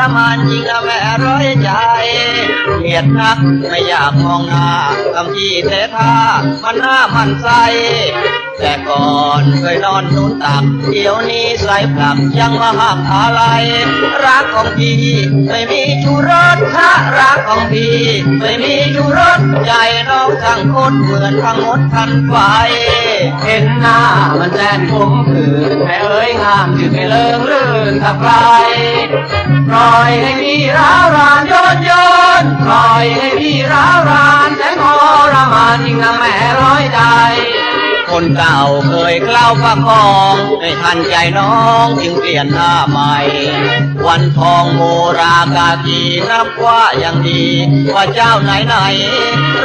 รมานยิ่งละแม่ร้อยใจเกลียดนักไม่อยากมองหน้าคำที่เทท่ามันหน้ามันใสแต่ก่อนเคยนอนนุนตักเดี๋ยวนี้ใส่ปลักยังมาหักอะไรรักของพี่ไม่มีชูรสถ้ารักของพี่ไม่มีชูรสใจน้องทั้งคนเหมือนพังมดพันไฟ เห็นหน้ามันแสนขมขื่นแม่เอ้ยงามจึงไม่เลิงลื่นกับใครปล่อยให้พี่ร้าวรานโยนโยนปล่อยให้พี่ร้าวรานแสนทรมานยิ่งนะแม่ คนเก่าเคยเล้าประคองไม่ทันใจน้องจึงเปลี่ยนหน้าใหม่ วันทองโมรากากีนับว่ายังดีว่าเจ้าไหนไหน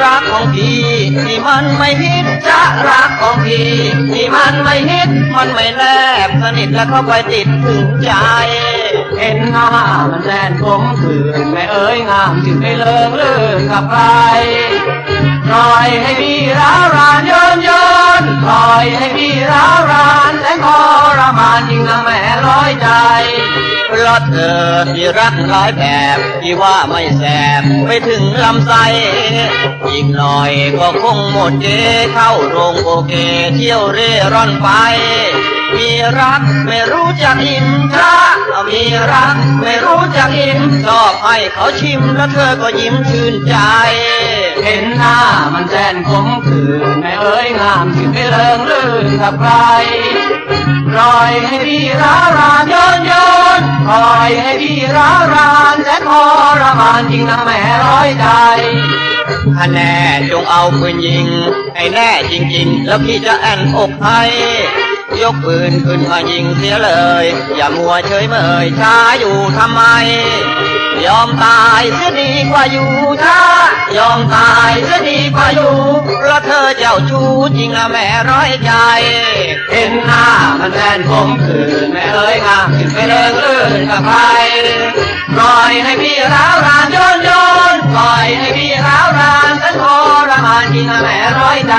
รักของพี่ที่มันไม่ฮิตจะรักของพี่ที่มันไม่ฮิตมันไม่แนบสนิทแล้วเข้าไปติดถึงใจเห็นหน้ามันแสนขมขื่นแม่เอ้ยงามจึงไม่เลิงลื่นกับใครปล่อยให้พี่ร้าวรานโยนโย ใจเพราะเธอที่รักหลายแบบที่ว่าไม่แสบไปถึงลำไส้อีกหน่อยก็คงหมดเจเข้าโรงโอเกเที่ยวเร่ร่อนไป มีรักไม่รู้จักอิ่มช้ามีรักไม่รู้จักอิ่มชอบให้เขาชิมแล้วเธอก็ยิ้มชื่นใจ เห็นหน้ามันแสนขมขื่นแม่เอ้ยงามจึงไม่เลิงลื่นกับใครปล่อยให้พี่ร้าราย นปล่อยให้พี่ร้าวรานแสนทรมานยิงนะแม่ร้อยใจถ้าแน่จงเอาปืนยิง ให้แน่จริง ๆ แล้วพี่จะแอนอกให้ยกปืนขึ้นมายิงเสียเลย อย่ามัวเฉยเมยช้าอยู่ทำไม ยอมตายเสียดีกว่าอยู่ช้ายอมตายเสีย ชู้จริงนะแม่ร้อยใจ เห็นหน้ามันแสนขมขื่นแม่เอ้ยงามจึงไม่เลิงลื่นกับใครปล่อยให้พี่ร้าวรานโยนโยนปล่อยให้พี่ร้าวรานฉันทรมานจริงนะแม่ร้อยใจ